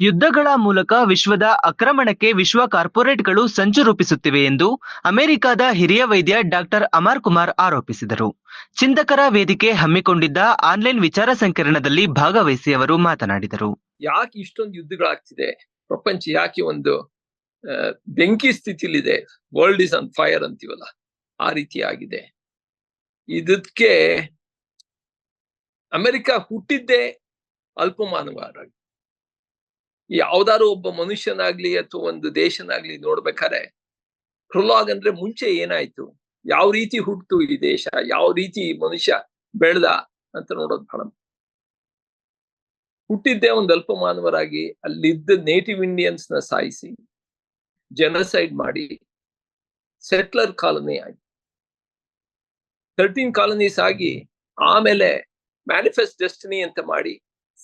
ಯುದ್ಧಗಳ ಮೂಲಕ ವಿಶ್ವದ ಆಕ್ರಮಣಕ್ಕೆ ವಿಶ್ವ ಕಾರ್ಪೊರೇಟ್ಗಳು ಸಂಚು ರೂಪಿಸುತ್ತಿವೆ ಎಂದು ಅಮೆರಿಕದ ಹಿರಿಯ ವೈದ್ಯ ಡಾಕ್ಟರ್ ಅಮರ್ ಕುಮಾರ್ ಆರೋಪಿಸಿದರು. ಚಿಂತಕರ ವೇದಿಕೆ ಹಮ್ಮಿಕೊಂಡಿದ್ದ ಆನ್ಲೈನ್ ವಿಚಾರ ಸಂಕಿರಣದಲ್ಲಿ ಭಾಗವಹಿಸಿ ಅವರು ಮಾತನಾಡಿದರು. ಯಾಕೆ ಇಷ್ಟೊಂದು ಯುದ್ಧಗಳಾಗ್ತಿದೆ? ಪ್ರಪಂಚ ಯಾಕೆ ಒಂದು ಬೆಂಕಿ ಸ್ಥಿತಿಯಲ್ಲಿದೆ ವರ್ಲ್ಡ್ ಇಸ್ ಆನ್ ಫೈರ್ ಅಂತೀವಲ್ಲ, ಆ ರೀತಿ ಆಗಿದೆ. ಇದಕ್ಕೆ ಅಮೆರಿಕ ಹುಟ್ಟಿದ್ದೇ ಅಲ್ಪಮಾನವಾರಾಗಿ ಯಾವ್ದಾದ್ರು ಒಬ್ಬ ಮನುಷ್ಯನಾಗ್ಲಿ ಅಥವಾ ಒಂದು ದೇಶನಾಗ್ಲಿ ನೋಡ್ಬೇಕಾದ್ರೆ ಪ್ರೊಲಾಗ್ ಅಂದ್ರೆ ಮುಂಚೆ ಏನಾಯ್ತು? ಯಾವ ರೀತಿ ಹುಟ್ಟಿತು ಈ ದೇಶ? ಯಾವ ರೀತಿ ಮನುಷ್ಯ ಬೆಳೆದ ಅಂತ ನೋಡೋದು ಬಹಳ ಹುಟ್ಟಿದ್ದೇ ಒಂದು ಅಲ್ಪಮಾನವರಾಗಿ ಅಲ್ಲಿದ್ದ ನೇಟಿವ್ ಇಂಡಿಯನ್ಸ್ನ ಸಾಯಿಸಿ ಜನಸೈಡ್ ಮಾಡಿ ಸೆಟ್ಲರ್ ಕಾಲನಿ ಆಯ್ತು. ಥರ್ಟೀನ್ ಕಾಲನೀಸ್ ಆಗಿ ಆಮೇಲೆ ಮ್ಯಾನಿಫೆಸ್ಟ್ ಡೆಸ್ಟಿನಿ ಅಂತ ಮಾಡಿ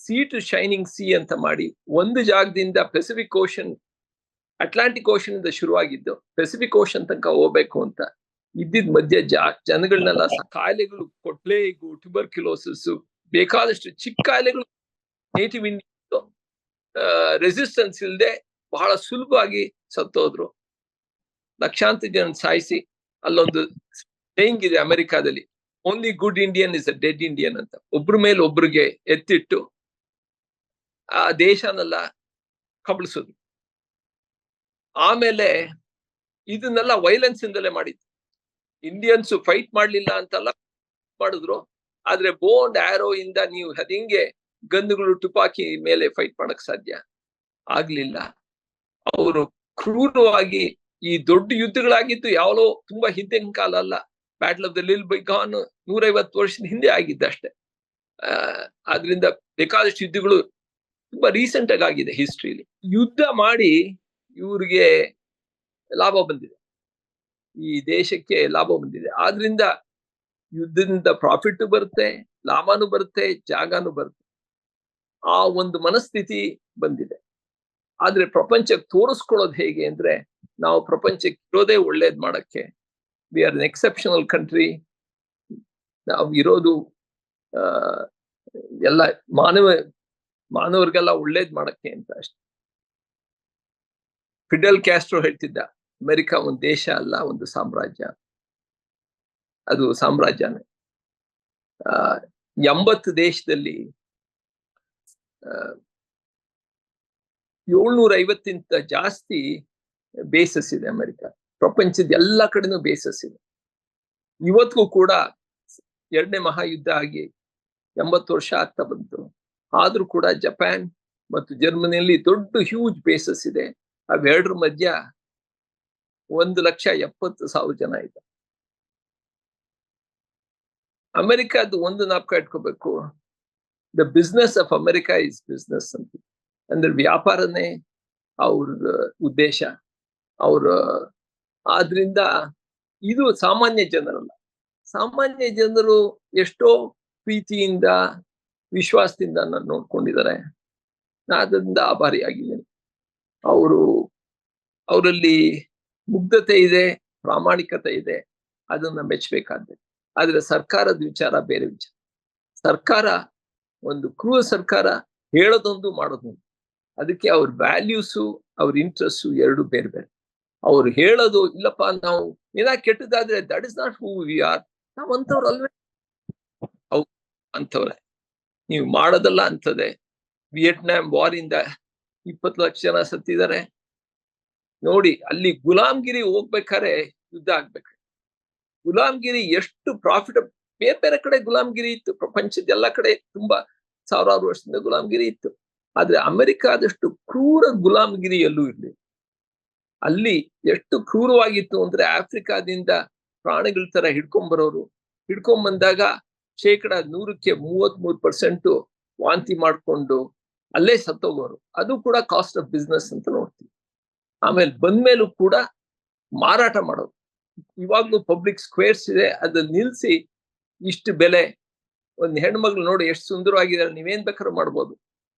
ಸೀ ಟು ಶೈನಿಂಗ್ ಸಿ ಅಂತ ಮಾಡಿ ಒಂದು ಜಾಗದಿಂದ ಪೆಸಿಫಿಕ್ ಓಷನ್ ಅಟ್ಲಾಂಟಿಕ್ ಓಷನ್ ಇಂದ ಶುರುವಾಗಿದ್ದು ಪೆಸಿಫಿಕ್ ಓಷನ್ ತನಕ ಹೋಗ್ಬೇಕು ಅಂತ ಇದ್ದಿದ್ ಮಧ್ಯ ಜಾ ಜನಗಳನ್ನೆಲ್ಲ ಕಾಯಿಲೆಗಳು, ಕೊಟ್ಲೇಗು ಟ್ಯೂಬರ್ಕ್ಯುಲೋಸಿಸ್ ಬೇಕಾದಷ್ಟು ಚಿಕ್ಕ ಕಾಯಿಲೆಗಳು ನೇಟಿವ್ ಇಂಡಿಯನ್ ರೆಸಿಸ್ಟೆನ್ಸ್ ಇಲ್ಲದೆ ಬಹಳ ಸುಲಭವಾಗಿ ಸತ್ತೋದ್ರು. ಲಕ್ಷಾಂತರ ಜನ ಸಾಯಿಸಿ ಅಲ್ಲೊಂದು ಸೇಯಿಂಗ್ ಇದೆ ಅಮೆರಿಕಾದಲ್ಲಿ. Only good Indian is a dead Indian ಅಂತ. ಒಬ್ರ ಮೇಲೆ ಒಬ್ರಿಗೆ ಎತ್ತಿಟ್ಟು ಆ ದೇಶನೆಲ್ಲ ಕಬಳಿಸೋದು. ಆಮೇಲೆ ಇದನ್ನೆಲ್ಲ ವೈಲೆನ್ಸ್ ಇಂದಲೇ ಮಾಡಿದ್ರು ಇಂಡಿಯನ್ಸ್ ಫೈಟ್ ಮಾಡ್ಲಿಲ್ಲ ಅಂತೆಲ್ಲ ಮಾಡಿದ್ರು. ಆದ್ರೆ ಬೋಂಡ್ ಆರೋ ಇಂದ ನೀವು ಹೆಂಗೆ ಗಂದುಗಳು ತುಪಾಕಿ ಮೇಲೆ ಫೈಟ್ ಮಾಡಕ್ ಸಾಧ್ಯ? ಆಗ್ಲಿಲ್ಲ. ಅವರು ಕ್ರೂರವಾಗಿ ಈ ದೊಡ್ಡ ಯುದ್ಧಗಳಾಗಿದ್ದು ಯಾವಲೋ ತುಂಬಾ ಹಿಂದಿನ ಕಾಲ ಅಲ್ಲ. ಬ್ಯಾಟಲ್ ಆಫ್ ದ ಲಿಲ್ ಬೈಗಾನ್ ನೂರೈವತ್ತು ವರ್ಷದ ಹಿಂದೆ ಆಗಿದ್ದಷ್ಟೇ. ಆ, ಆದ್ರಿಂದ ಬೇಕಾದಷ್ಟು ಯುದ್ಧಗಳು ತುಂಬಾ ರೀಸೆಂಟ್ ಆಗಿ ಆಗಿದೆ ಹಿಸ್ಟ್ರಿಲಿ ಯುದ್ಧ ಮಾಡಿ ಇವ್ರಿಗೆ ಲಾಭ ಬಂದಿದೆ. ಈ ದೇಶಕ್ಕೆ ಲಾಭ ಬಂದಿದೆ. ಆದ್ರಿಂದ ಯುದ್ಧದಿಂದ ಪ್ರಾಫಿಟ್ ಬರುತ್ತೆ, ಲಾಭನೂ ಬರುತ್ತೆ, ಜಾಗನೂ ಬರುತ್ತೆ. ಆ ಒಂದು ಮನಸ್ಥಿತಿ ಬಂದಿದೆ. ಆದ್ರೆ ಪ್ರಪಂಚಕ್ಕೆ ತೋರಿಸ್ಕೊಳ್ಳೋದು ಹೇಗೆ ಅಂದ್ರೆ ನಾವು ಪ್ರಪಂಚಕ್ಕೆ ಇರೋದೇ ಒಳ್ಳೇದ್ ಮಾಡಕ್ಕೆ we are an exceptional country ನಾವು ಇರೋದು ಎಲ್ಲ ಮಾನವ ಮಾನವರಿಗೆಲ್ಲ ಒಳ್ಳೇದ್ ಮಾಡಕ್ಕೆ ಅಂತ ಅಷ್ಟೆ. ಫಿಡಲ್ ಕ್ಯಾಸ್ಟ್ರೋ ಹೇಳ್ತಿದ್ದ, ಅಮೆರಿಕ ಒಂದು ದೇಶ ಅಲ್ಲ, ಒಂದು ಸಾಮ್ರಾಜ್ಯ. ಅದು ಸಾಮ್ರಾಜ್ಯನೇ. ಆ, ಎಂಬತ್ತು ದೇಶದಲ್ಲಿ ಏಳ್ನೂರ ಐವತ್ತಿಂತ ಜಾಸ್ತಿ ಬೇಸಸ್ ಇದೆ ಅಮೆರಿಕ. ಪ್ರಪಂಚದ ಎಲ್ಲ ಕಡೆನೂ ಬೇಸಸ್ ಇದೆ ಇವತ್ತಿಗೂ ಕೂಡ ಎರಡನೇ ಮಹಾಯುದ್ಧ ಆಗಿ ಎಂಬತ್ತು ವರ್ಷ ಆಗ್ತಾ ಬಂತು. ಆದ್ರೂ ಕೂಡ ಜಪಾನ್ ಮತ್ತು ಜರ್ಮನಿಯಲ್ಲಿ ದೊಡ್ಡ ಹ್ಯೂಜ್ ಬೇಸಸ್ ಇದೆ. ಅವೆರಡರ ಮಧ್ಯ ಒಂದು ಲಕ್ಷ ಎಪ್ಪತ್ತು ಸಾವಿರ ಜನ ಇದೆ ಅಮೆರಿಕದ್ದು ಒಂದು ನಾಪಕ ಇಟ್ಕೋಬೇಕು the business of America is business ಅಂತ. ಅಂದ್ರೆ ವ್ಯಾಪಾರನೇ ಅವ್ರ ಉದ್ದೇಶ. ಅವ್ರ ಆದ್ರಿಂದ ಇದು ಸಾಮಾನ್ಯ ಜನರಲ್ಲ. ಸಾಮಾನ್ಯ ಜನರು ಎಷ್ಟೋ ಪ್ರೀತಿಯಿಂದ ವಿಶ್ವಾಸದಿಂದ ನಾನು ನೋಡ್ಕೊಂಡಿದ್ದಾರೆ. ಅದರಿಂದ ಆಭಾರಿಯಾಗಿದ್ದೇನೆ. ಅವರು, ಅವರಲ್ಲಿ ಮುಗ್ಧತೆ ಇದೆ, ಪ್ರಾಮಾಣಿಕತೆ ಇದೆ, ಅದನ್ನ ಮೆಚ್ಚಬೇಕಾದ್ದೆ ಆದ್ರೆ ಸರ್ಕಾರದ ವಿಚಾರ ಬೇರೆ ವಿಚಾರ. ಸರ್ಕಾರ ಒಂದು ಕ್ರೂರ ಸರ್ಕಾರ ಹೇಳೋದೊಂದು ಮಾಡೋದೊಂದು. ಅದಕ್ಕೆ ಅವ್ರ ವ್ಯಾಲ್ಯೂಸು ಅವ್ರ ಇಂಟ್ರೆಸ್ಟು ಎರಡು ಬೇರೆ ಬೇರೆ. ಅವ್ರು ಹೇಳೋದು ಇಲ್ಲಪ್ಪ, ನಾವು ಏನಾಗ ಕೆಟ್ಟದಾದ್ರೆ that is not who we are ನಾವ್ ಅಂತವ್ರು ಅಲ್ವೇ ಅಂತವ್ರೆ. ನೀವು ಮಾಡೋದಲ್ಲ ಅಂತದೆ ವಿಯೆಟ್ನಾಂ ವಾರ್ ಇಂದ ಇಪ್ಪತ್ತು ಲಕ್ಷ ಜನ ಸತ್ತಿದ್ದಾರೆ. ನೋಡಿ, ಅಲ್ಲಿ ಗುಲಾಮ್ಗಿರಿ ಹೋಗ್ಬೇಕಾದ್ರೆ ಯುದ್ಧ ಆಗ್ಬೇಕು. ಗುಲಾಮ್ಗಿರಿ ಎಷ್ಟು ಪ್ರಾಫಿಟ್ ಬೇರೆ ಬೇರೆ ಕಡೆ ಗುಲಾಮ್ಗಿರಿ ಇತ್ತು. ಪ್ರಪಂಚದ ಎಲ್ಲ ಕಡೆ ತುಂಬಾ ಸಾವಿರಾರು ವರ್ಷದಿಂದ ಗುಲಾಮ್ಗಿರಿ ಇತ್ತು. ಆದ್ರೆ ಅಮೆರಿಕಾದಷ್ಟು ಕ್ರೂರ ಗುಲಾಮ್ಗಿರಿ ಎಲ್ಲೂ ಇರಲಿ ಅಲ್ಲಿ ಎಷ್ಟು ಕ್ರೂರವಾಗಿತ್ತು ಅಂದ್ರೆ ಆಫ್ರಿಕಾದಿಂದ ಪ್ರಾಣಿಗಳ ತರ ಹಿಡ್ಕೊಂಡ್ ಬರೋರು. ಹಿಡ್ಕೊಂಡ್ ಹಿಡ್ಕೊಂಬಂದಾಗ ಶೇಕಡ ನೂರಕ್ಕೆ ಮೂವತ್ತ್ ಮೂರು ಪರ್ಸೆಂಟ್ ವಾಂತಿ ಮಾಡ್ಕೊಂಡು ಅಲ್ಲೇ ಸತ್ತೋಗೋರು. ಅದು ಕೂಡ ಕಾಸ್ಟ್ ಆಫ್ ಬಿಸ್ನೆಸ್ ಅಂತ ನೋಡ್ತೀವಿ. ಆಮೇಲೆ ಬಂದ್ಮೇಲೂ ಕೂಡ ಮಾರಾಟ ಮಾಡೋದು ಇವಾಗ್ಲೂ ಪಬ್ಲಿಕ್ ಸ್ಕ್ವೇರ್ಸ್ ಇದೆ ಅದನ್ನ ನಿಲ್ಸಿ ಇಷ್ಟು ಬೆಲೆ. ಒಂದು ಹೆಣ್ಮಗ್ಳು ನೋಡಿ ಎಷ್ಟು ಸುಂದರವಾಗಿದ್ದಾರೆ, ನೀವೇನ್ ಬೇಕಾದ್ರೂ ಮಾಡ್ಬೋದು.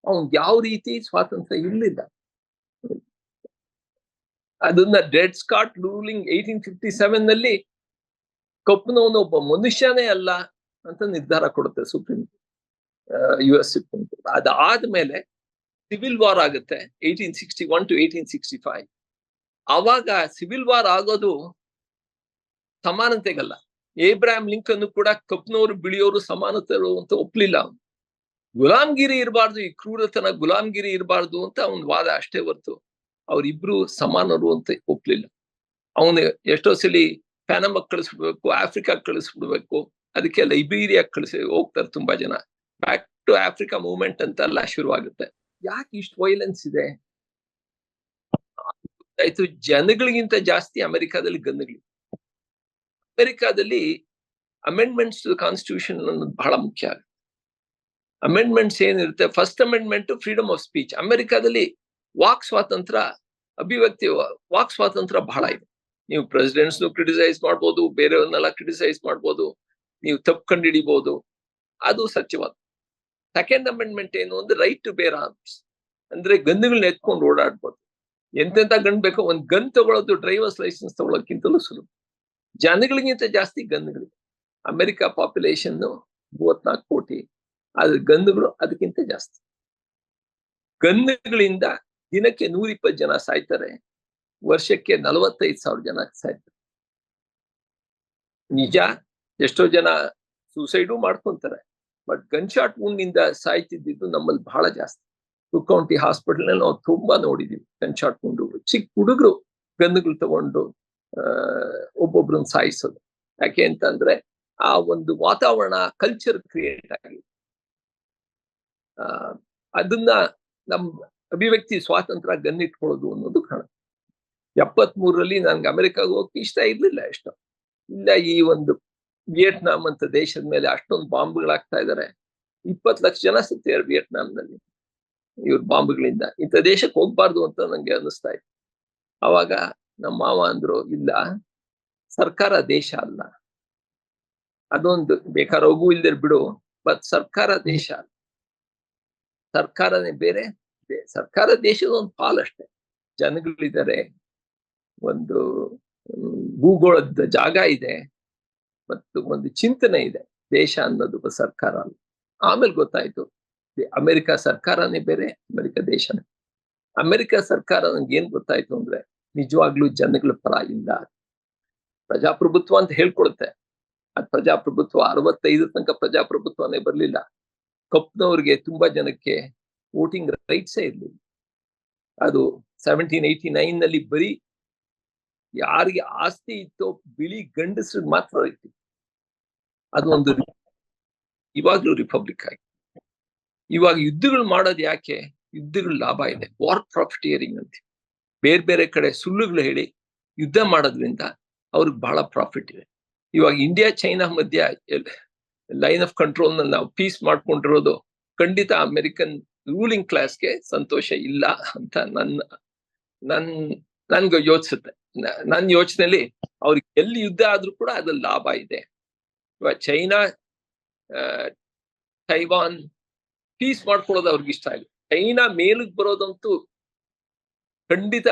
ಅವ್ನ್ ಯಾವ ರೀತಿ ಸ್ವಾತಂತ್ರ್ಯ ಇರ್ಲಿಲ್ಲ. ಅದನ್ನ ಡೆಡ್ ಸ್ಕಾಟ್ ರೂಲಿಂಗ್ ಏಯ್ಟೀನ್ ಫಿಫ್ಟಿ ಸೆವೆನ್ನಲ್ಲಿ ಕಪ್ಪನವನು ಒಬ್ಬ ಮನುಷ್ಯನೇ ಅಲ್ಲ ಅಂತ ನಿರ್ಧಾರ ಕೊಡುತ್ತೆ supreme U S supreme court ಅದಾದ್ಮೇಲೆ ಸಿವಿಲ್ ವಾರ್ ಆಗುತ್ತೆ eighteen sixty one to eighteen sixty five ಆವಾಗ ಸಿವಿಲ್ ವಾರ್ ಆಗೋದು ಸಮಾನತೆಗಲ್ಲ. ಏಬ್ರಾಹಿಂ ಲಿಂಕನ್ ಕೂಡ ಕಪ್ನವರು ಬಿಳಿಯೋರು, ಸಮಾನತೆರು ಅಂತ ಒಪ್ಲಿಲ್ಲ ಅವನು. ಗುಲಾಮ್ಗಿರಿ ಇರಬಾರ್ದು, ಈ ಕ್ರೂರತನ ಗುಲಾಮ್ಗಿರಿ ಇರಬಾರ್ದು ಅಂತ ಅವನ ವಾದ ಅಷ್ಟೇ ಹೊರ್ತು ಅವ್ರಿಬ್ರು ಸಮಾನರು ಅಂತ ಒಪ್ಲಿಲ್ಲ. ಅವನು ಎಷ್ಟೋ ಸಲಿ ಪ್ಯಾನಮಕ್ ಕಳಿಸ್ಬಿಡ್ಬೇಕು ಆಫ್ರಿಕಾ ಕಳಿಸ್ಬಿಡ್ಬೇಕು ಅದಕ್ಕೆ ಲೈಬೀರಿಯಾ ಕಳಿಸಿ ಹೋಗ್ತಾರೆ ತುಂಬಾ ಜನ. ಬ್ಯಾಕ್ ಟು ಆಫ್ರಿಕಾ ಮೂವ್ಮೆಂಟ್ ಅಂತ ಎಲ್ಲ ಶುರುವಾಗುತ್ತೆ. ಯಾಕೆ ಇಷ್ಟು ವೈಲೆನ್ಸ್ ಇದೆ? ಆಯ್ತು ಜನಗಳಿಗಿಂತ ಜಾಸ್ತಿ ಅಮೆರಿಕಾದಲ್ಲಿ ಗನ್ಗಳು ಅಮೆರಿಕಾದಲ್ಲಿ ಅಮೆಂಡ್ಮೆಂಟ್ಸ್ ಟು ಕಾನ್ಸ್ಟಿಟ್ಯೂಷನ್ ಅನ್ನೋದು ಬಹಳ ಮುಖ್ಯ ಆಗುತ್ತೆ. ಅಮೆಂಡ್ಮೆಂಟ್ಸ್ ಏನಿರುತ್ತೆ? First amendment freedom of speech ಅಮೆರಿಕಾದಲ್ಲಿ ವಾಕ್ ಸ್ವಾತಂತ್ರ್ಯ, ಅಭಿವ್ಯಕ್ತಿ, ವಾಕ್ ಸ್ವಾತಂತ್ರ್ಯ ಬಹಳ ಇದೆ. ನೀವು ಪ್ರೆಸಿಡೆಂಟ್ಸ್ ಕ್ರಿಟಿಸೈಸ್ ಮಾಡ್ಬೋದು, ಬೇರೆಯವ್ರನ್ನೆಲ್ಲ ಕ್ರಿಟಿಸೈಸ್ ಮಾಡ್ಬೋದು. ನೀವು ತಪ್ಪು ಕಂಡುಹಿಡಿಬಹುದು ಅದು ಸತ್ಯವಾದ ಸೆಕೆಂಡ್ ಅಮೆಂಡ್ಮೆಂಟ್ ಏನು ಅಂದ್ರೆ ರೈಟ್ ಟು ಬೇರ್ ಆರ್ಮ್ಸ್ ಅಂದ್ರೆ ಗನ್ಗಳನ್ನ ಎತ್ಕೊಂಡು ಓಡಾಡ್ಬೋದು. ಎಂತೆಂತ ಗನ್ ಬೇಕೋ ಒಂದ್ ಗನ್ ತಗೊಳ್ಳೋದು ಡ್ರೈವರ್ಸ್ ಲೈಸೆನ್ಸ್ ತಗೊಳ್ಳೋಕ್ಕಿಂತಲೂ ಸುಲಭ. ಜನಗಳಿಗಿಂತ ಜಾಸ್ತಿ ಗನ್ಗಳು ಅಮೆರಿಕ ಪಾಪ್ಯುಲೇಷನ್ ಮೂವತ್ನಾಲ್ಕು ಕೋಟಿ. ಆದ್ರೆ ಗನ್ಗಳು ಅದಕ್ಕಿಂತ ಜಾಸ್ತಿ. ಗನ್ಗಳಿಂದ ದಿನಕ್ಕೆ ನೂರಿಪ್ಪತ್ತು ಜನ ಸಾಯ್ತಾರೆ. ವರ್ಷಕ್ಕೆ ನಲವತ್ತೈದು ಸಾವಿರ ಜನ ಸಾಯ್ತಾರೆ. ನಿಜ? ಎಷ್ಟೋ ಜನ ಸೂಸೈಡು ಮಾಡ್ಕೊಂತಾರೆ. ಬಟ್ ಗನ್ ಶಾಟ್ನಿಂದ ಸಾಯ್ತಿದ್ದು ನಮ್ಮಲ್ಲಿ ಬಹಳ ಜಾಸ್ತಿ. ಕೌಂಟಿ ಹಾಸ್ಪಿಟಲ್ನಲ್ಲಿ ನಾವು ತುಂಬಾ ನೋಡಿದೀವಿ ಗನ್ ಶಾಟ್ ಮುಂಡು ಚಿಕ್ಕ ಹುಡುಗರು ಗನ್ಗಳು ತಗೊಂಡು ಒಬ್ಬೊಬ್ರನ್ನ ಸಾಯಿಸೋದು. ಯಾಕೆ ಅಂತಂದ್ರೆ ಆ ಒಂದು ವಾತಾವರಣ ಕಲ್ಚರ್ ಕ್ರಿಯೇಟ್ ಆಗಿದೆ. ಅದನ್ನ ನಮ್ ಅಭಿವ್ಯಕ್ತಿ ಸ್ವಾತಂತ್ರ್ಯ ಗನ್ನಿಟ್ಕೊಳ್ಳೋದು ಅನ್ನೋದು ಕಾಣ ಎಪ್ಪತ್ ಮೂರರಲ್ಲಿ ನನ್ಗೆ ಅಮೆರಿಕಾಗ ಹೋಗಕ್ಕೆ ಇಷ್ಟ ಇರ್ಲಿಲ್ಲ ಇಷ್ಟ ಇಲ್ಲ ಈ ಒಂದು ವಿಯೆಟ್ನಾಂ ಅಂತ ದೇಶದ ಮೇಲೆ ಅಷ್ಟೊಂದು ಬಾಂಬ್ಗಳಾಗ್ತಾ ಇದ್ದಾರೆ ಇಪ್ಪತ್ತು ಲಕ್ಷ ಜನ ಸತ್ತಿದ್ದಾರೆ ವಿಯೆಟ್ನಾಂನಲ್ಲಿ. ಇವ್ರ ಬಾಂಬ್ಗಳಿಂದ. ಇಂಥ ದೇಶಕ್ಕೆ ಹೋಗ್ಬಾರ್ದು ಅಂತ ನಂಗೆ ಅನ್ನಿಸ್ತಾ ಇತ್ತು ಅವಾಗ ನಮ್ಮ ಮಾವ ಅಂದ್ರು ಇಲ್ಲ ಸರ್ಕಾರ ದೇಶ ಅಲ್ಲ. ಅದೊಂದು ಬೇಕಾದ್ರೆ ಹೋಗು ಇಲ್ದೆ ಬಿಡು ಬಟ್ ಸರ್ಕಾರ ದೇಶ ಅಲ್ಲ. ಸರ್ಕಾರನೇ ಬೇರೆ ಸರ್ಕಾರ ದೇಶದ ಒಂದು ಪಾಲಷ್ಟೇ ಜನಗಳಿದ್ದಾರೆ ಒಂದು ಭೂಗೋಳದ ಜಾಗ ಇದೆ. ಮತ್ತು ಒಂದು ಚಿಂತನೆ ಇದೆ, ದೇಶ ಅನ್ನೋದು ಸರ್ಕಾರ ಅಲ್ಲ. ಆಮೇಲೆ ಗೊತ್ತಾಯ್ತು ಅಮೆರಿಕ ಸರ್ಕಾರನೇ ಬೇರೆ, ಅಮೆರಿಕ ದೇಶನೇ. ಅಮೆರಿಕ ಸರ್ಕಾರ ನನ್ಗೆ ಏನ್ ಗೊತ್ತಾಯ್ತು ಅಂದ್ರೆ, ನಿಜವಾಗ್ಲೂ ಜನಗಳ ಪರ ಇಲ್ಲ. ಪ್ರಜಾಪ್ರಭುತ್ವ ಅಂತ ಹೇಳ್ಕೊಳುತ್ತೆ. ಅದ್ ಪ್ರಜಾಪ್ರಭುತ್ವ ಅರವತ್ತೈದು ತನಕ ಪ್ರಜಾಪ್ರಭುತ್ವನೇ ಬರ್ಲಿಲ್ಲ. ಕಪ್ನವ್ರಿಗೆ ತುಂಬಾ ಜನಕ್ಕೆ ವೋಟಿಂಗ್ ರೈಟ್ಸೇ ಇರ್ಲಿಲ್ಲ. ಅದು ಸೆವೆಂಟೀನ್ ಏಯ್ಟಿ ನೈನ್ನಲ್ಲಿ ಬರೀ ಯಾರಿಗೆ ಆಸ್ತಿ ಇತ್ತೋ ಬಿಳಿ ಗಂಡಸ್ರಿಗೆ ಮಾತ್ರ ಇತ್ತು ಅದೊಂದು ಇವಾಗ್ಲೂ ರಿಪಬ್ಲಿಕ್ ಆಗಿ. ಇವಾಗ ಯುದ್ಧಗಳು ಮಾಡೋದು ಯಾಕೆ? ಯುದ್ಧಗಳು ಲಾಭ ಇದೆ. ವಾರ್ ಪ್ರಾಫಿಟಿಯರಿಂಗ್ ಅಂತ. ಬೇರೆ ಬೇರೆ ಕಡೆ ಸುಳ್ಳುಗಳು ಹೇಳಿ ಯುದ್ಧ ಮಾಡೋದ್ರಿಂದ ಅವ್ರಿಗೆ ಬಹಳ ಪ್ರಾಫಿಟ್ ಇದೆ. ಇವಾಗ ಇಂಡಿಯಾ ಚೈನಾ ಮಧ್ಯ ಲೈನ್ ಆಫ್ ಕಂಟ್ರೋಲ್ ನಾವು ಪೀಸ್ ಮಾಡ್ಕೊಂಡಿರೋದು ಖಂಡಿತ ಅಮೆರಿಕನ್ ರೂಲಿಂಗ್ ಕ್ಲಾಸ್ಗೆ ಸಂತೋಷ ಇಲ್ಲ ಅಂತ ನನ್ನ, ನನ್, ನನ್ಗೆ ಯೋಚಿಸುತ್ತೆ. ನನ್ನ ಯೋಚನೆಯಲ್ಲಿ ಅವ್ರಿಗೆ ಎಲ್ಲಿ ಯುದ್ಧ ಆದ್ರೂ ಕೂಡ ಅದ್ರಲ್ಲಿ ಲಾಭ ಇದೆ. ಇವಾಗ ಚೈನಾ ತೈವಾನ್ ಪೀಸ್ ಮಾಡ್ಕೊಳ್ಳೋದು ಅವ್ರಿಗೆ ಇಷ್ಟ ಆಗಿದೆ ಚೈನಾ ಮೇಲಕ್ಕೆ ಬರೋದಂತೂ ಖಂಡಿತ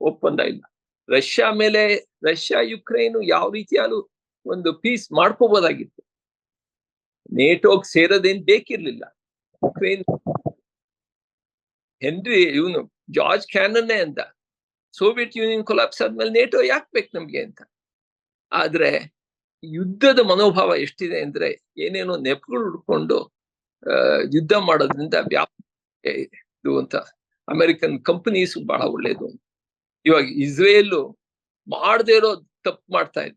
ಒಪ್ಪಂದ ಇಲ್ಲ. ರಷ್ಯಾ ಮೇಲೆ, ರಷ್ಯಾ, ಯುಕ್ರೇನ್ ಯಾವ ರೀತಿಯಾದ್ರೂ ಒಂದು ಪೀಸ್ ಮಾಡ್ಕೋಬೋದಾಗಿತ್ತು. ನೇಟೋಗ್ ಸೇರೋದೇನ್ ಬೇಕಿರ್ಲಿಲ್ಲ. ಯುಕ್ರೇನ್ ಹೆನ್ರಿ, ಇವನು ಜಾರ್ಜ್ ಕ್ಯಾನನ್ನೇ ಅಂತ. ಸೋವಿಯತ್ ಯೂನಿಯನ್ ಕೊಲಾಪ್ಸ್ ಆದ್ಮೇಲೆ ನೇಟೋ ಯಾಕೆ ಬೇಕು ನಮ್ಗೆ ಅಂತ? ಆದ್ರೆ ಯುದ್ಧದ ಮನೋಭಾವ ಎಷ್ಟಿದೆ ಅಂದ್ರೆ ಏನೇನೋ ನೆಪಗಳು ಹುಡ್ಕೊಂಡು ಯುದ್ಧ ಮಾಡೋದ್ರಿಂದ ವ್ಯಾಪಾರ ಇದು ಅಂತ. ಅಮೆರಿಕನ್ ಕಂಪನೀಸ್ ಬಹಳ ಒಳ್ಳೇದು. ಇವಾಗ ಇಸ್ರೇಲು ಮಾಡದೇ ಇರೋ ತಪ್ಪು ಮಾಡ್ತಾ ಇದೆ.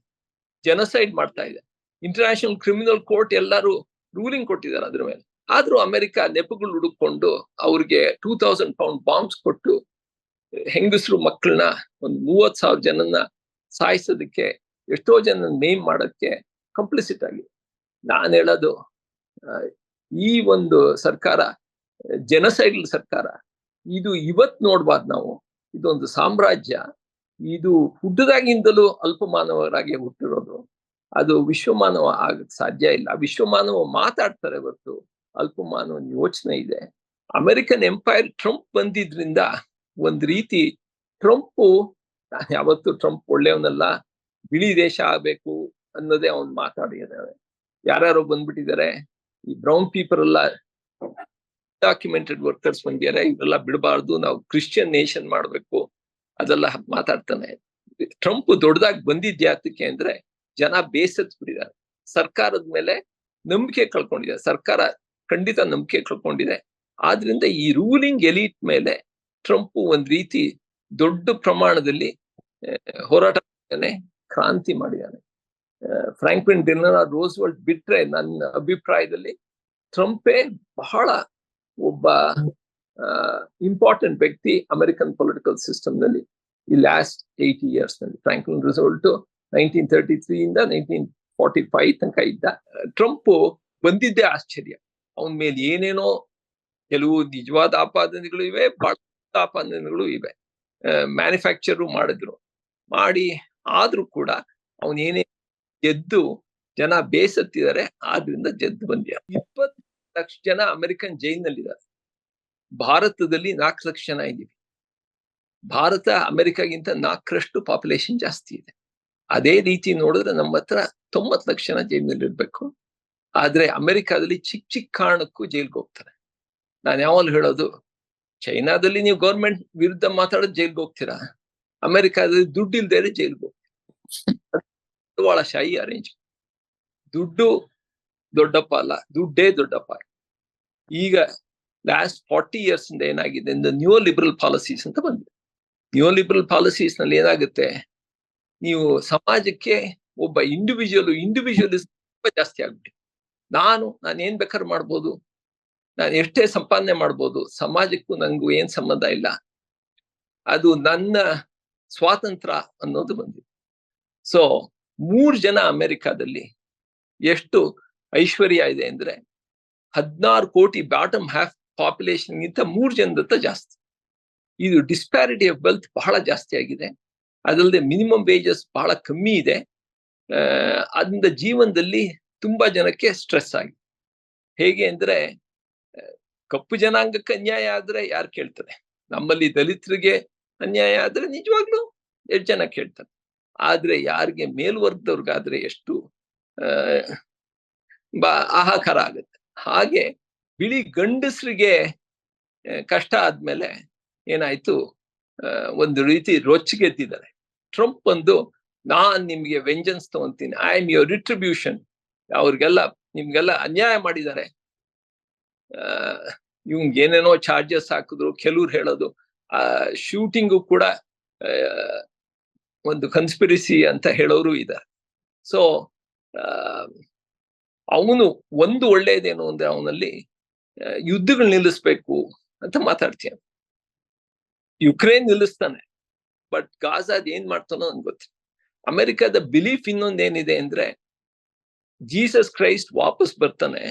ಜನಸೈಡ್ ಮಾಡ್ತಾ ಇದೆ. ಇಂಟರ್ನ್ಯಾಷನಲ್ ಕ್ರಿಮಿನಲ್ ಕೋರ್ಟ್ ಎಲ್ಲರೂ ರೂಲಿಂಗ್ ಕೊಟ್ಟಿದ್ದಾರೆ ಅದ್ರ ಮೇಲೆ. ಆದ್ರೂ ಅಮೆರಿಕ ನೆಪಗಳು ಹುಡುಕೊಂಡು ಅವ್ರಿಗೆ ಟೂ ತೌಸಂಡ್ ಪೌಂಡ್ ಬಾಂಬ್ಸ್ ಕೊಟ್ಟು ಹೆಂಗಸರು ಮಕ್ಕಳನ್ನ ಒಂದು ಮೂವತ್ ಸಾವಿರ ಜನನ್ನ ಸಾಯಿಸೋದಕ್ಕೆ ಎಷ್ಟೋ ಜನ ನೇಮ್ ಮಾಡೋಕ್ಕೆ ಕಂಪ್ಲಿಸಿಟ್ ಆಗಿ. ನಾನು ಹೇಳೋದು ಈ ಒಂದು ಸರ್ಕಾರ ಜನಸೈಡ್ ಸರ್ಕಾರ, ಇದು ಇವತ್ ನೋಡ್ಬಾರ್ದು ನಾವು. ಇದೊಂದು ಸಾಮ್ರಾಜ್ಯ. ಇದು ಹುಟ್ಟದಾಗಿಂದಲೂ ಅಲ್ಪಮಾನವರಾಗಿ ಹುಟ್ಟಿರೋದು. ಅದು ವಿಶ್ವಮಾನವ ಆಗಕ್ ಸಾಧ್ಯ ಇಲ್ಲ. ವಿಶ್ವಮಾನವ ಮಾತಾಡ್ತಾರೆ ಹೊರತು. ಅಲ್ಪಮಾನವನ ಯೋಚನೆ ಇದೆ. ಅಮೆರಿಕನ್ ಎಂಪೈರ್ ಟ್ರಂಪ್ ಬಂದಿದ್ರಿಂದ ಒಂದ್ ರೀತಿ ಟ್ರಂಪ್ ಯಾವತ್ತು ಟ್ರಂಪ್ ಒಳ್ಳೆಯವನಲ್ಲ, ಬಿಳಿ ದೇಶ ಆಗ್ಬೇಕು ಅನ್ನೋದೇ ಅವನ್ ಮಾತಾಡಿದ್ದಾರೆ ಯಾರ್ಯಾರೋ ಬಂದ್ಬಿಟ್ಟಿದ್ದಾರೆ ಈ ಬ್ರೌನ್ ಪೀಪರ್ ಎಲ್ಲ ಡಾಕ್ಯುಮೆಂಟೆಡ್ ವರ್ಕರ್ಸ್ ಬಂದಿದ್ದಾರೆ ಇವರೆಲ್ಲ ಬಿಡಬಾರ್ದು, ನಾವು ಕ್ರಿಶ್ಚಿಯನ್ ನೇಷನ್ ಮಾಡ್ಬೇಕು, ಅದೆಲ್ಲ ಮಾತಾಡ್ತಾನೆ. ಟ್ರಂಪ್ ದೊಡ್ಡದಾಗಿ ಬಂದಿದ್ಯಾತಕ್ಕೆ ಅಂದ್ರೆ, ಜನ ಬೇಸತ್ ಬಿಟ್ಟಿದ್ದಾರೆ ಸರ್ಕಾರದ ಮೇಲೆ ನಂಬಿಕೆ ಕಳ್ಕೊಂಡಿದೆ, ಸರ್ಕಾರ ಖಂಡಿತ ನಂಬಿಕೆ ಕಳ್ಕೊಂಡಿದೆ. ಆದ್ರಿಂದ ಈ ರೂಲಿಂಗ್ ಎಲೀಟ್ ಮೇಲೆ ಟ್ರಂಪ್ ಒಂದ್ ರೀತಿ ದೊಡ್ಡ ಪ್ರಮಾಣದಲ್ಲಿ ಆ, ಹೋರಾಟ ಕ್ರಾಂತಿ ಮಾಡಿದ್ದಾನೆ. ಫ್ರಾಂಕ್ಲಿನ್ ಡಿಲ್ಲರ್ ರೋಸ್ವಲ್ಟ್ ಬಿಟ್ರೆ ನನ್ನ ಅಭಿಪ್ರಾಯದಲ್ಲಿ ಟ್ರಂಪೇ ಬಹಳ ಒಬ್ಬ ಇಂಪಾರ್ಟೆಂಟ್ ವ್ಯಕ್ತಿ ಅಮೆರಿಕನ್ ಪೊಲಿಟಿಕಲ್ ಸಿಸ್ಟಮ್ನಲ್ಲಿ ಈ last eighty ಇಯರ್ಸ್ನಲ್ಲಿ. Franklin Roosevelt nineteen thirty three ಇಂದ ನೈನ್ಟೀನ್ ಫಾರ್ಟಿ ಫೈವ್ ತನಕ ಇದ್ದ. ಟ್ರಂಪ್ ಬಂದಿದ್ದೇ ಆಶ್ಚರ್ಯ. ಅವನ ಮೇಲೆ ಏನೇನೋ ಕೆಲವು ನಿಜವಾದ ಆಪಾದನೆಗಳು ಇವೆ ಬಹಳ ಆಪಾದನೆಗಳು ಇವೆ. ಮ್ಯಾನುಫ್ಯಾಕ್ಚರು ಮಾಡಿದ್ರು. ಮಾಡಿ, ಆದ್ರೂ ಕೂಡ ಅವನೇನೇ ಗೆದ್ದು ಜನ ಬೇಸತ್ತಿದ್ದಾರೆ, ಆದ್ರಿಂದ ಜದ್ದು ಬಂದ್ಯ. ಇಪ್ಪತ್ತು ಲಕ್ಷ ಜನ ಅಮೆರಿಕನ್ ಜೈಲ್ನಲ್ಲಿದ್ದಾರೆ. ಭಾರತದಲ್ಲಿ ನಾಲ್ಕು ಲಕ್ಷ ಜನ ಇದ್ದೀವಿ. ಭಾರತ ಅಮೆರಿಕಾಗಿಂತ ನಾಲ್ಕರಷ್ಟು ಪಾಪ್ಯುಲೇಷನ್ ಜಾಸ್ತಿ ಇದೆ. ಅದೇ ರೀತಿ ನೋಡಿದ್ರೆ ನಮ್ಮ ಹತ್ರ ತೊಂಬತ್ತು ಲಕ್ಷ ಜನ ಜೈಲಿನಲ್ಲಿ ಇರ್ಬೇಕು. ಆದ್ರೆ ಅಮೆರಿಕಾದಲ್ಲಿ ಚಿಕ್ಕ ಚಿಕ್ಕ ಕಾರಣಕ್ಕೂ ಜೈಲ್ಗೆ ಹೋಗ್ತಾರೆ. ನಾನು ಯಾವಾಗಲೂ ಹೇಳೋದು ಚೈನಾದಲ್ಲಿ ನೀವು ಗೌರ್ಮೆಂಟ್ ವಿರುದ್ಧ ಮಾತಾಡೋದು ಜೈಲ್ಗೆ ಹೋಗ್ತೀರಾ? ಅಮೆರಿಕಾದಲ್ಲಿ ದುಡ್ಡು ಇಲ್ದೇ ಜೈಲ್ಗೆ ಹೋಗ್ತೀರಾ? ಬಂಡವಾಳ ಶಾಹಿ ಅರೇಂಜ್ ದುಡ್ಡು ದೊಡ್ಡಪ್ಪ ಅಲ್ಲ, ದುಡ್ಡೇ ದೊಡ್ಡಪ್ಪ. ಈಗ ಲಾಸ್ಟ್ ಫಾರ್ಟಿ ಇಯರ್ಸ್ ಇಂದ ಏನಾಗಿದೆ ಅಂದ್ರೆ ನ್ಯೂ ಲಿಬರಲ್ ಪಾಲಿಸೀಸ್ ಅಂತ ಬಂದಿದೆ. ನ್ಯೂ ಲಿಬರಲ್ ಪಾಲಿಸೀಸ್ನಲ್ಲಿ ಏನಾಗುತ್ತೆ? ನೀವು ಸಮಾಜಕ್ಕೆ ಒಬ್ಬ ಇಂಡಿವಿಜುವಲ್ ಇಂಡಿವಿಜುವಲಿಸ್ ತುಂಬಾ ಜಾಸ್ತಿ ಆಗ್ಬಿಟ್ಟು ನಾನು ನಾನು ಏನ್ ಬೇಕಾದ್ರೂ ಮಾಡ್ಬೋದು. ನಾನು ಎಷ್ಟೇ ಸಂಪಾದನೆ ಮಾಡ್ಬೋದು, ಸಮಾಜಕ್ಕೂ ನಂಗೂ ಏನ್ ಸಂಬಂಧ ಇಲ್ಲ. ಅದು ನನ್ನ ಸ್ವಾತಂತ್ರ್ಯ ಅನ್ನೋದು ಬಂದಿದೆ. ಸೊ ಮೂರ್ ಜನ ಅಮೆರಿಕಾದಲ್ಲಿ ಎಷ್ಟು ಐಶ್ವರ್ಯ ಇದೆ ಅಂದ್ರೆ ಹದಿನಾರು ಕೋಟಿ ಬಾಟಮ್ ಹ್ಯಾಫ್ ಪಾಪ್ಯುಲೇಷನ್ ಗಿಂತ ಮೂರ್ ಜನದತ್ತ ಜಾಸ್ತಿ. ಇದು ಡಿಸ್ಪ್ಯಾರಿಟಿ ಆಫ್ ವೆಲ್ತ್ ಬಹಳ ಜಾಸ್ತಿ ಆಗಿದೆ. ಅದಲ್ಲದೆ ಮಿನಿಮಮ್ ವೇಜಸ್ ಬಹಳ ಕಮ್ಮಿ ಇದೆ. ಅದರಿಂದ ಜೀವನದಲ್ಲಿ ತುಂಬಾ ಜನಕ್ಕೆ ಸ್ಟ್ರೆಸ್ ಆಗಿದೆ. ಹೇಗೆ ಅಂದ್ರೆ ಕಪ್ಪು ಜನಾಂಗಕ್ಕೆ ಅನ್ಯಾಯ ಆದ್ರೆ ಯಾರು ಕೇಳ್ತಾರೆ ನಮ್ಮಲ್ಲಿ ದಲಿತರಿಗೆ ಅನ್ಯಾಯ ಆದ್ರೆ ನಿಜವಾಗ್ಲೂ ಎಷ್ಟು ಜನ ಕೇಳ್ತಾರೆ? ಆದ್ರೆ ಯಾರಿಗೆ ಮೇಲ್ವರ್ಗದವ್ರಿಗಾದ್ರೆ ಎಷ್ಟು ಬಾ ಆಹಾಕಾರ ಆಗುತ್ತೆ? ಹಾಗೆ ಬಿಳಿ ಗಂಡಸರಿಗೆ ಕಷ್ಟ ಆದ್ಮೇಲೆ ಏನಾಯ್ತು? ಒಂದು ರೀತಿ ರೊಚ್ಚಿಗೆದ್ದಿದ್ದಾರೆ ಟ್ರಂಪ್ ಒಂದು ನಾನ್ ನಿಮ್ಗೆ ವೆಂಜನ್ಸ್ ತಗೊಂತೀನಿ, ಐ ಆಮ್ ಯುವರ್ ರಿಟ್ರಿಬ್ಯೂಷನ್. ಅವ್ರಿಗೆಲ್ಲ, ನಿಮ್ಗೆಲ್ಲ ಅನ್ಯಾಯ ಮಾಡಿದ್ದಾರೆ. ಇವಂಗ್ ಏನೇನೋ ಚಾರ್ಜಸ್ ಹಾಕಿದ್ರು, ಕೆಲವ್ರು ಹೇಳೋದು, ಆ ಶೂಟಿಂಗು ಕೂಡ ಒಂದು ಕನ್ಸ್ಪಿರಿಸಿ ಅಂತ ಹೇಳೋರು ಇದ್ದಾರೆ ಸೊ ಅವನು ಒಂದು ಒಳ್ಳೇದೇನು ಅಂದ್ರೆ ಅವನಲ್ಲಿ ಯುದ್ಧಗಳು ನಿಲ್ಲಿಸ್ಬೇಕು ಅಂತ ಮಾತಾಡ್ತೀಯ. ಯುಕ್ರೇನ್ ನಿಲ್ಲಿಸ್ತಾನೆ ಬಟ್ ಗಾಜಾದ್ ಏನ್ ಮಾಡ್ತಾನೋ ನನ್ಗೆ ಗೊತ್ತಿಲ್ಲ. ಅಮೆರಿಕದ ಬಿಲೀಫ್ ಇನ್ನೊಂದೇನಿದೆ ಅಂದ್ರೆ ಜೀಸಸ್ ಕ್ರೈಸ್ಟ್ ವಾಪಸ್ ಬರ್ತಾನೆ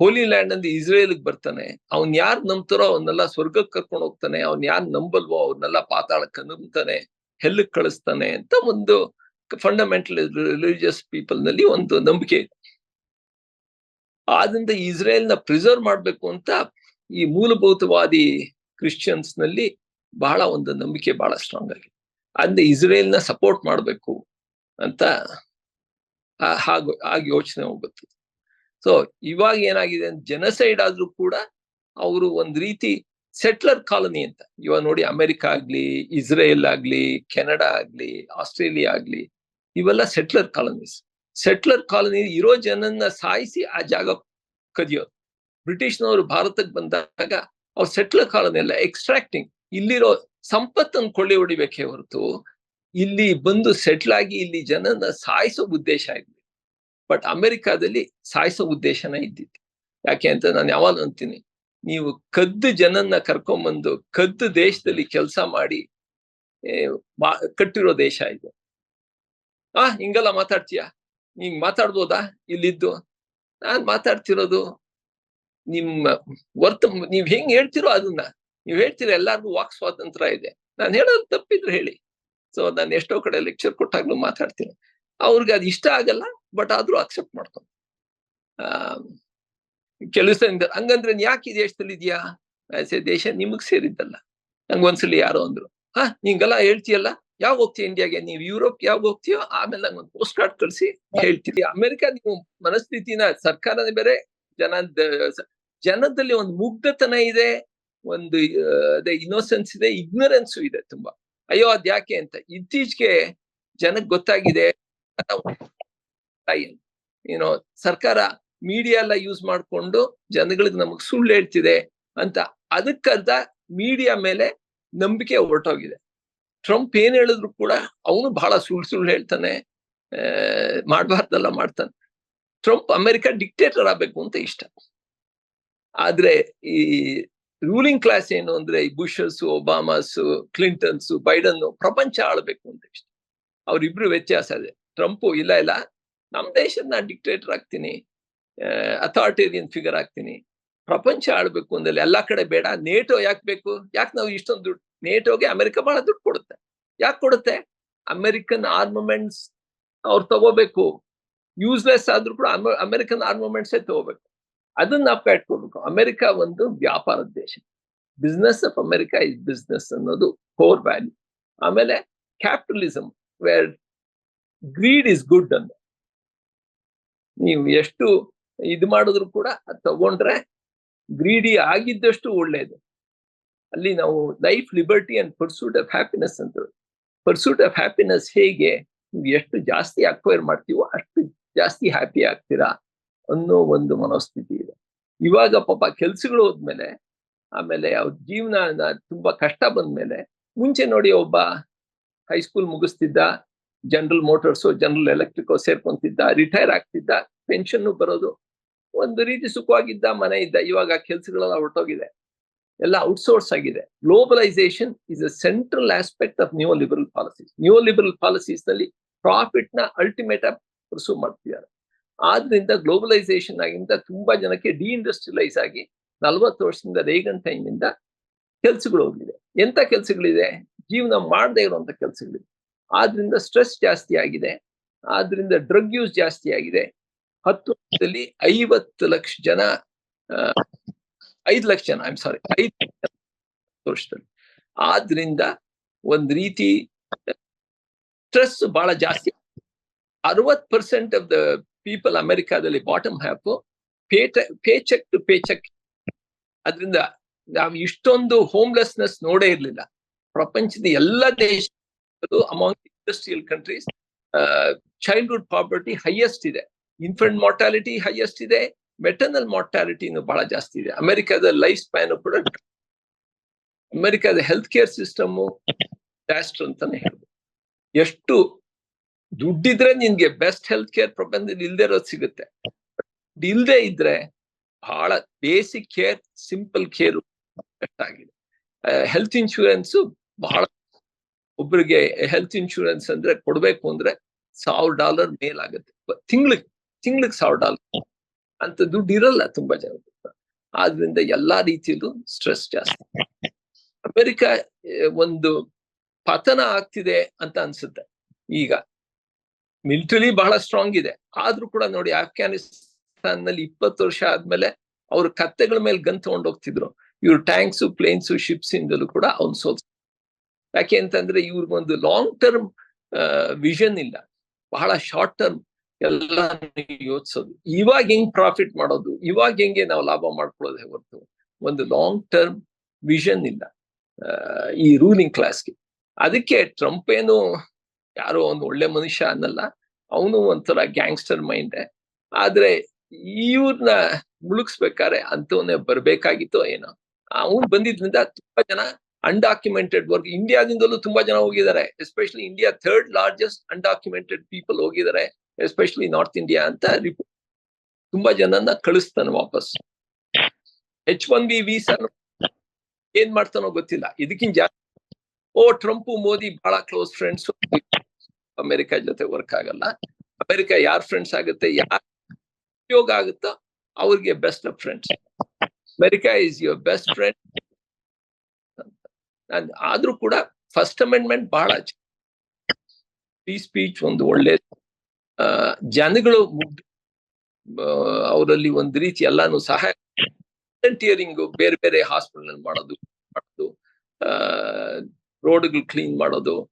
ಹೋಲಿ ಲ್ಯಾಂಡ್ ಅಂದ್ರೆ ಇಸ್ರೇಲ್ಗೆ ಬರ್ತಾನೆ. ಅವ್ನ್ ಯಾರು ನಂಬ್ತಾರೋ ಅವನ್ನೆಲ್ಲ ಸ್ವರ್ಗಕ್ಕೆ ಕರ್ಕೊಂಡು ಹೋಗ್ತಾನೆ. ಅವ್ನ್ ಯಾರು ನಂಬಲ್ವೋ ಅವ್ರನ್ನೆಲ್ಲ ಪಾತಾಳಕ್ಕೆ ನಂಬ್ತಾನೆ. ಹೆಲ್ಲಕ್ಕೆ ಕಳಿಸ್ತಾನೆ ಅಂತ ಒಂದು ಫಂಡಮೆಂಟಲ್ ರಿಲಿಜಿಯಸ್ ಪೀಪಲ್ನಲ್ಲಿ ಒಂದು ನಂಬಿಕೆ ಇದೆ. ಆದ್ರಿಂದ ನ ಪ್ರಿಸರ್ವ್ ಮಾಡ್ಬೇಕು ಅಂತ ಈ ಮೂಲಭೂತವಾದಿ ಕ್ರಿಶ್ಚಿಯನ್ಸ್ನಲ್ಲಿ ಬಹಳ ಒಂದು ನಂಬಿಕೆ ಬಹಳ ಸ್ಟ್ರಾಂಗ್ ಆಗಿದೆ. ಅಂದ್ರೆ ನ ಸಪೋರ್ಟ್ ಮಾಡಬೇಕು ಅಂತ ಹಾಗೆ ಆಗಿ ಯೋಚನೆ ಹೋಗುತ್ತೆ. ಸೊ ಇವಾಗ ಏನಾಗಿದೆ ಜನಸೈಡ್ ಆದ್ರೂ ಕೂಡ ಅವರು ಒಂದ್ ರೀತಿ ಸೆಟ್ಲರ್ ಕಾಲನಿ ಅಂತ. ಇವಾಗ ನೋಡಿ ಅಮೆರಿಕ ಆಗ್ಲಿ, ಇಸ್ರೇಲ್ ಆಗ್ಲಿ, ಕೆನಡಾ ಆಗ್ಲಿ, ಆಸ್ಟ್ರೇಲಿಯಾ ಆಗ್ಲಿ, ಇವೆಲ್ಲ ಸೆಟ್ಲರ್ ಕಾಲನೀಸ್ ಸೆಟ್ಲರ್ ಕಾಲನಿ ಇರೋ ಜನನ್ನ ಸಾಯಿಸಿ ಆ ಜಾಗ ಕದಿಯೋದು. ಬ್ರಿಟಿಷ್ನವರು ಭಾರತಕ್ಕೆ ಬಂದಾಗ ಅವ್ರ ಸೆಟ್ಲರ್ ಕಾಲೋನಿ ಎಲ್ಲ ಎಕ್ಸ್ಟ್ರಾಕ್ಟಿಂಗ್ ಇಲ್ಲಿರೋ ಸಂಪತ್ತನ್ನು ಕೊಳ್ಳೆ ಹೊಡಿಬೇಕೇ ಹೊರತು, ಇಲ್ಲಿ ಬಂದು ಸೆಟ್ಲ್ ಆಗಿ ಇಲ್ಲಿ ಜನನ ಸಾಯಿಸೋ ಉದ್ದೇಶ ಆಗಿದೆ ಬಟ್ ಅಮೆರಿಕಾದಲ್ಲಿ ಸಾಯಿಸೋ ಉದ್ದೇಶನ ಇದ್ದಿತ್ತು ಯಾಕೆ ಅಂತ ನಾನು ಯಾವಾಗ ಅಂತೀನಿ, ನೀವು ಕದ್ದು ಜನನ್ನ ಕರ್ಕೊಂಬಂದು ಕದ್ದು ದೇಶದಲ್ಲಿ ಕೆಲಸ ಮಾಡಿ ಕಟ್ಟಿರೋ ದೇಶ ಇದು. ಆ, ಹಿಂಗೆಲ್ಲ ಮಾತಾಡ್ತೀಯಾ? ಹಿಂಗ್ ಮಾತಾಡ್ಬೋದಾ? ಇಲ್ಲಿದ್ದು? ನಾನ್ ಮಾತಾಡ್ತಿರೋದು ನಿಮ್ಮ ವರ್ತ, ನೀವ್ ಹೆಂಗ್ ಹೇಳ್ತಿರೋ ಅದನ್ನ? ನೀವ್ ಹೇಳ್ತೀರ ಎಲ್ಲಾರ್ಗು ವಾಕ್ ಸ್ವಾತಂತ್ರ್ಯ ಇದೆ. ನಾನು ಹೇಳೋದು ತಪ್ಪಿದ್ರು ಹೇಳಿ. ಸೊ ನಾನು ಎಷ್ಟೋ ಕಡೆ ಲೆಕ್ಚರ್ ಕೊಟ್ಟಾಗ್ಲೂ ಮಾತಾಡ್ತೀನಿ. ಅವ್ರಿಗೆ ಅದು ಇಷ್ಟ ಆಗಲ್ಲ ಬಟ್ ಆದ್ರೂ ಅಕ್ಸೆಪ್ಟ್ ಮಾಡ್ಕೊಂಡು ಆ ಕೆಲವು ಸಲ ಹಂಗಂದ್ರೆ ಯಾಕೆ ಈ ದೇಶದಲ್ಲಿ ಇದೆಯಾ ದೇಶ ನಿಮಗ್ ಸೇರಿದ್ದಲ್ಲ. ನಂಗೊಂದ್ಸಲಿ ಯಾರೋ ಅಂದ್ರು, ಹಾ, ನಿಂಗೆಲ್ಲ ಹೇಳ್ತೀಯಲ್ಲ? ಯಾವಾಗ ಹೋಗ್ತೀಯ ಇಂಡಿಯಾಗೆ ನೀವು ಯುರೋಪ್ ಯಾವಾಗ ಹೋಗ್ತೀಯೋ, ಆಮೇಲೆ ನಂಗೊಂದು ಪೋಸ್ಟ್ ಕಾರ್ಡ್ ಕಳಿಸಿ ಹೇಳ್ತೀರಿ ಅಮೆರಿಕ ನೀವು ಮನಸ್ಥಿತಿನ, ಸರ್ಕಾರನೇ ಬೇರೆ ಜನ ಜನದಲ್ಲಿ ಒಂದು ಮುಗ್ಧತನ ಇದೆ, ಒಂದು ಅದೇ ಇನ್ನೋಸೆನ್ಸ್ ಇದೆ ಇಗ್ನೋರೆನ್ಸು ಇದೆ ತುಂಬಾ. ಅಯ್ಯೋ, ಅದ್ಯಾಕೆ ಅಂತ. ಇತ್ತೀಚೆಗೆ ಜನಕ್ಕೆ ಗೊತ್ತಾಗಿದೆ ಏನೋ ಸರ್ಕಾರ ಮೀಡಿಯಾ ಎಲ್ಲ ಯೂಸ್ ಮಾಡ್ಕೊಂಡು ಜನಗಳಿಗೆ ನಮಗ್ ಸುಳ್ಳು ಹೇಳ್ತಿದೆ ಅಂತ ಅದಕ್ಕಂತ ಮೀಡಿಯಾ ಮೇಲೆ ನಂಬಿಕೆ ಹೊರಟೋಗಿದೆ. ಟ್ರಂಪ್ ಏನ್ ಹೇಳಿದ್ರು ಕೂಡ ಅವನು ಬಹಳ ಸುಳ್ಳು ಸುಳ್ಳು ಹೇಳ್ತಾನೆ ಮಾಡಬಾರ್ದಲ್ಲ ಮಾಡ್ತಾನೆ. ಟ್ರಂಪ್ ಅಮೆರಿಕ ಡಿಕ್ಟೇಟರ್ ಆಗ್ಬೇಕು ಅಂತ ಇಷ್ಟ. ಆದ್ರೆ ಈ ರೂಲಿಂಗ್ ಕ್ಲಾಸ್ ಏನು ಅಂದ್ರೆ ಈ ಬುಷಸ್ ಒಬಾಮಾಸ್ ಕ್ಲಿಂಟನ್ಸ್ ಬೈಡನ್ ಪ್ರಪಂಚ ಆಳ್ಬೇಕು ಅಂತ ಇಷ್ಟ. ಅವ್ರಿಬ್ರು ವ್ಯತ್ಯಾಸ ಇದೆ. ಟ್ರಂಪು ಇಲ್ಲ ಇಲ್ಲ. ನಮ್ ದೇಶದ ಡಿಕ್ಟೇಟರ್ ಆಗ್ತೀನಿ ಅಥಾರಿಟೇರಿಯನ್ ಫಿಗರ್ ಆಗ್ತೀನಿ. ಪ್ರಪಂಚ ಆಳ್ಬೇಕು ಅಂದಲ್ಲಿ ಎಲ್ಲಾ ಕಡೆ ಬೇಡ. ನೇಟೋ ಯಾಕೆ ಬೇಕು? ಯಾಕೆ ನಾವು ಇಷ್ಟೊಂದು ದುಡ್ಡು ನೇಟೋಗೆ ಅಮೆರಿಕ ಭಾಳ ದುಡ್ಡು ಕೊಡುತ್ತೆ. ಯಾಕೆ ಕೊಡುತ್ತೆ? ಅಮೆರಿಕನ್ ಆರ್ಮಮೆಂಟ್ಸ್ ಅವ್ರು ತಗೋಬೇಕು. ಯೂಸ್ಲೆಸ್ ಆದ್ರೂ ಕೂಡ ಅಮೆರಿಕನ್ ಆರ್ಮಮೆಂಟ್ಸೇ ತಗೋಬೇಕು. ಅದನ್ನ ನಾವು ಕಾಯ್ಕೊಳ್ಬೇಕು ಅಮೆರಿಕ ಒಂದು ವ್ಯಾಪಾರದ ದೇಶ. Business of America is business ಅನ್ನೋದು ಕೋರ್ ವ್ಯಾಲ್ಯೂ ಆಮೇಲೆ capitalism where greed is good ಅಂತ ನೀವು ಎಷ್ಟು ಇದು ಮಾಡಿದ್ರು ಕೂಡ ಅದು ತಗೊಂಡ್ರೆ ಗ್ರೀಡಿ ಆಗಿದ್ದಷ್ಟು ಒಳ್ಳೇದು. ಅಲ್ಲಿ ನಾವು life liberty and pursuit of happiness ಅಂತ ಪರ್ಸೂಟ್ ಆಫ್ ಹ್ಯಾಪಿನೆಸ್ ಹೇಗೆ? ನೀವು ಎಷ್ಟು ಜಾಸ್ತಿ ಅಕ್ವೈರ್ ಮಾಡ್ತೀವೋ ಅಷ್ಟು ಜಾಸ್ತಿ ಹ್ಯಾಪಿ ಆಗ್ತೀರಾ ಅನ್ನೋ ಒಂದು ಮನೋಸ್ಥಿತಿ ಇದೆ. ಇವಾಗ ಪಾಪ ಕೆಲ್ಸಗಳು ಹೋದ್ಮೇಲೆ, ಆಮೇಲೆ ಅವ್ರ ಜೀವನ ತುಂಬಾ ಕಷ್ಟ ಬಂದ್ಮೇಲೆ, ಮುಂಚೆ ನೋಡಿ ಒಬ್ಬ ಹೈಸ್ಕೂಲ್ ಮುಗಿಸ್ತಿದ್ದ ಜನರಲ್ ಮೋಟರ್ಸು ಜನರಲ್ ಎಲೆಕ್ಟ್ರಿಕ್ ಸೇರ್ಕೊಂತಿದ್ದ ರಿಟೈರ್ ಆಗ್ತಿದ್ದ ಪೆನ್ಷನ್ ಬರೋದು, ಒಂದು ರೀತಿ ಸುಖವಾಗಿದ್ದ, ಮನೆ ಇದ್ದ, ಇವಾಗ ಕೆಲ್ಸಗಳೆಲ್ಲ ಹೊರಟೋಗಿದೆ. ಎಲ್ಲ ಔಟ್ಸೋರ್ಸ್ ಆಗಿದೆ. Globalisation is a central aspect of neo liberal policies neo liberal ಪಾಲಿಸೀಸ್ನಲ್ಲಿ ಪ್ರಾಫಿಟ್ನ ಅಲ್ಟಿಮೇಟ್ ಆಗಿ ಪರ್ಸೂ ಮಾಡ್ತಿದ್ದಾರೆ. ಆದ್ರಿಂದ ಗ್ಲೋಬಲೈಸೇಷನ್ ಆಗಿಂದ ತುಂಬಾ ಜನಕ್ಕೆ ಡಿಇಂಡಸ್ಟ್ರಿಯಲೈಸ್ ಆಗಿ ನಲ್ವತ್ತು ವರ್ಷದಿಂದ ರೇಗನ್ ಟೈಮ್ ಇಂದ ಕೆಲ್ಸಗಳು ಹೋಗಿದೆ. ಎಂತ ಕೆಲ್ಸಗಳಿದೆ? ಜೀವನ ಮಾಡದೇ ಇರುವಂತ ಕೆಲ್ಸಗಳಿದೆ. ಆದ್ರಿಂದ ಸ್ಟ್ರೆಸ್ ಜಾಸ್ತಿ ಆಗಿದೆ. ಆದ್ರಿಂದ ಡ್ರಗ್ ಯೂಸ್ ಜಾಸ್ತಿ ಆಗಿದೆ. ಹತ್ತು ವರ್ಷದಲ್ಲಿ ಐವತ್ತು ಲಕ್ಷ ಜನ ಐದು ಲಕ್ಷ ಜನ ಐಮ್ ಸಾರಿ ಐದು ವರ್ಷದಲ್ಲಿ ಆದ್ರಿಂದ ಒಂದ್ ರೀತಿ, ಸ್ಟ್ರೆಸ್ ಬಹಳ ಜಾಸ್ತಿ. ಅರವತ್ ಪರ್ಸೆಂಟ್ ಆಫ್ ದ ಪೀಪಲ್ ಅಮೆರಿಕಾದಲ್ಲಿ bottom half paycheck to paycheck ಅದರಿಂದ ನಾವು ಇಷ್ಟೊಂದು ಹೋಮ್ಲೆಸ್ನೆಸ್ ನೋಡೇ ಇರಲಿಲ್ಲ. ಪ್ರಪಂಚದ ಎಲ್ಲ ದೇಶ among industrial countries childhood poverty highest ಇದೆ. ಇನ್ಫೆಂಟ್ ಮಾರ್ಟಾಲಿಟಿ ಹೈಯೆಸ್ಟ್ ಇದೆ. ಮೆಟರ್ನಲ್ ಮಾರ್ಟಾಲಿಟಿನು ಬಹಳ ಜಾಸ್ತಿ ಇದೆ. ಅಮೆರಿಕದ ಲೈಫ್ ಸ್ಪ್ಯಾನ್ ಕೂಡ ಅಮೆರಿಕದ ಹೆಲ್ತ್ ಕೇರ್ ಸಿಸ್ಟಮ್ ಡಿಸಾಸ್ಟರ್ ಅಂತಾನೆ ಹೇಳ್ಬೋದು. ಎಷ್ಟು ದುಡ್ಡಿದ್ರೆ ನಿನ್ಗೆ ಬೆಸ್ಟ್ ಹೆಲ್ತ್ ಕೇರ್ ಪ್ರಪಂಚದಲ್ಲಿ ಇಲ್ದೇ ಇರೋದು ಸಿಗುತ್ತೆ. ಇಲ್ದೇ ಇದ್ರೆ ಬಹಳ ಬೇಸಿಕ್ ಕೇರ್ ಸಿಂಪಲ್ ಕೇರ್ ಆಗಿದೆ. ಹೆಲ್ತ್ ಇನ್ಶೂರೆನ್ಸ್ ಬಹಳ ಒಬ್ರಿಗೆ ಹೆಲ್ತ್ ಇನ್ಶೂರೆನ್ಸ್ ಅಂದ್ರೆ ಕೊಡ್ಬೇಕು ಅಂದ್ರೆ ಸಾವಿರ ಡಾಲರ್ ಮೇಲಾಗುತ್ತೆ ತಿಂಗ್ಳಿಗೆ ತಿಂಗ್ಳಿಗೆ ಸಾವಿರ ಡಾಲರ್ ಅಂತ ದುಡ್ಡು ಇರಲ್ಲ ತುಂಬಾ ಜನ ಆದ್ರಿಂದ ಎಲ್ಲಾ ರೀತಿಯಲ್ಲೂ ಸ್ಟ್ರೆಸ್ ಜಾಸ್ತಿ. ಅಮೆರಿಕ ಒಂದು ಪತನ ಆಗ್ತಿದೆ ಅಂತ ಅನ್ಸುತ್ತೆ. ಈಗ ಮಿಲಿಟರಿ ಬಹಳ ಸ್ಟ್ರಾಂಗ್ ಇದೆ. ಆದ್ರೂ ಕೂಡ ನೋಡಿ ಆಫ್ಘಾನಿಸ್ತಾನ್ನಲ್ಲಿ ಇಪ್ಪತ್ತು ವರ್ಷ ಆದ್ಮೇಲೆ ಅವ್ರ ಕತ್ತೆಗಳ ಮೇಲೆ ಗನ್ ತಗೊಂಡೋಗ್ತಿದ್ರು ಇವ್ರು ಟ್ಯಾಂಕ್ಸು ಪ್ಲೇನ್ಸು ಶಿಪ್ಸ್ ಇಂದಲೂ ಕೂಡ ಅವ್ನು ಸೋಲ್ಸ್ ಯಾಕೆ ಅಂತಂದ್ರೆ ಇವ್ರಿಗೊಂದು ಲಾಂಗ್ ಟರ್ಮ್ ವಿಷನ್ ಇಲ್ಲ. ಬಹಳ ಶಾರ್ಟ್ ಟರ್ಮ್ ಎಲ್ಲ ಯೋಚಿಸೋದು. ಇವಾಗ ಹೆಂಗ್ ಪ್ರಾಫಿಟ್ ಮಾಡೋದು? ಇವಾಗ ಹೆಂಗೆ ನಾವು ಲಾಭ ಮಾಡ್ಕೊಳ್ಳೋದೇ ಹೊರತು ಒಂದು ಲಾಂಗ್ ಟರ್ಮ್ ವಿಷನ್ ಇಲ್ಲ ಈ ರೂಲಿಂಗ್ ಕ್ಲಾಸ್ಗೆ ಅದಕ್ಕೆ ಟ್ರಂಪ್ ಏನು ಯಾರೋ ಒಂದು ಒಳ್ಳೆ ಮನುಷ್ಯ ಅನ್ನಲ್ಲ, ಅವನು ಒಂಥರ ಗ್ಯಾಂಗ್ಸ್ಟರ್ ಮೈಂಡ್ ಆದ್ರೆ ಇವ್ರನ್ನ ಮುಳುಗಿಸ್ಬೇಕಾದ್ರೆ ಅಂತವನ್ನೇ ಬರ್ಬೇಕಾಗಿತ್ತೋ ಏನೋ. ಅವನು ಬಂದಿದ್ರಿಂದ ತುಂಬಾ ಜನ ಅನ್ಡಾಕ್ಯುಮೆಂಟೆಡ್ ವರ್ಕ್ ಇಂಡಿಯಾದಿಂದಲೂ ತುಂಬಾ ಜನ ಹೋಗಿದ್ದಾರೆ. Especially India third largest undocumented people ಹೋಗಿದ್ದಾರೆ. ಎಸ್ಪೆಷಲಿ ನಾರ್ತ್ ಇಂಡಿಯಾ ಅಂತ ರಿಪೋರ್ಟ್ ತುಂಬಾ ಜನನ್ನ ಕಳಿಸ್ತಾನೆ ವಾಪಸ್. ಎಚ್ ಒನ್ ಬಿ ವೀಸಾ ಏನ್ ಮಾಡ್ತಾನೋ ಗೊತ್ತಿಲ್ಲ. ಇದಕ್ಕಿಂತ ಜಾಸ್ತಿ. ಓ, ಟ್ರಂಪ್, ಮೋದಿ ಬಹಳ ಕ್ಲೋಸ್ ಫ್ರೆಂಡ್ಸ್ ಅಮೆರಿಕ ಜೊತೆ ವರ್ಕ್ ಆಗಲ್ಲ. ಅಮೆರಿಕ ಯಾರ್ ಫ್ರೆಂಡ್ಸ್ ಆಗುತ್ತೆ? ಯಾರ್ ಉಪಯೋಗ ಆಗುತ್ತೋ ಅವ್ರಿಗೆ best of friends America is your best friend ಆದ್ರೂ ಕೂಡ ಫಸ್ಟ್ ಅಮೆಂಡ್ಮೆಂಟ್ ಬಹಳ ಫ್ರೀ ಸ್ಪೀಚ್ ಒಂದು ಒಳ್ಳೆ ಜನಗಳು ಅವರಲ್ಲಿ ಒಂದು ರೀತಿ ಎಲ್ಲಾನು ಸಹಾಯ ವಾಲಂಟಿಯರಿಂಗ್ ಬೇರೆ ಬೇರೆ ಹಾಸ್ಪಿಟಲ್ ಮಾಡೋದು ಮಾಡೋದು ರೋಡ್ಗಳು ಕ್ಲೀನ್ ಮಾಡೋದು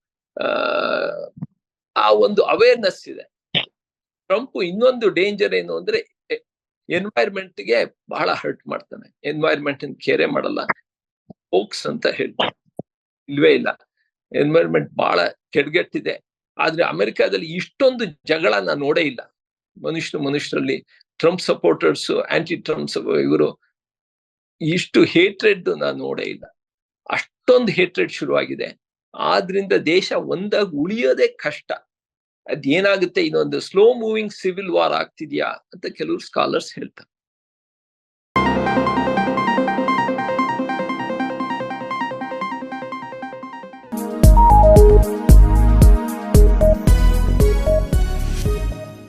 ಆ ಒಂದು ಅವೇರ್ನೆಸ್ ಇದೆ. ಟ್ರಂಪ್ ಇನ್ನೊಂದು ಡೇಂಜರ್ ಏನು ಅಂದ್ರೆ ಎನ್ವೈರ್ಮೆಂಟ್ಗೆ ಬಹಳ ಹರ್ಟ್ ಮಾಡ್ತಾನೆ. ಎನ್ವೈರ್ಮೆಂಟ್ ಕೇರೆ ಮಾಡಲ್ಲ. ಹೋಕ್ಸ್ ಅಂತ ಹೇಳ್ತಾರೆ. ಇಲ್ವೇ ಇಲ್ಲ. ಎನ್ವೈರ್ಮೆಂಟ್ ಬಹಳ ಕೆಡ್ಗೆಟ್ಟಿದೆ. ಆದ್ರೆ ಅಮೆರಿಕಾದಲ್ಲಿ ಇಷ್ಟೊಂದು ಜಗಳ ನಾನು ನೋಡೇ ಇಲ್ಲ. ಮನುಷ್ಯರು ಮನುಷ್ಯರಲ್ಲಿ ಟ್ರಂಪ್ ಸಪೋರ್ಟರ್ಸ್ ಆಂಟಿ ಟ್ರಂಪ್ ಇವರು ಇಷ್ಟು ಹೇಟ್ರೆಡ್ ನಾನು ನೋಡೇ ಇಲ್ಲ. ಅಷ್ಟೊಂದು ಹೇಟ್ರೆಡ್ ಶುರುವಾಗಿದೆ. ಆದ್ರಿಂದ ದೇಶ ಒಂದಾಗಿ ಉಳಿಯೋದೇ ಕಷ್ಟ. ಅದೇನಾಗುತ್ತೆ ಇನ್ನೊಂದು ಸ್ಲೋ ಮೂವಿಂಗ್ ಸಿವಿಲ್ ವಾರ್ ಆಗ್ತಿದ್ಯಾ ಅಂತ ಕೆಲವರು ಸ್ಕಾಲರ್ಸ್ ಹೇಳ್ತಾರೆ.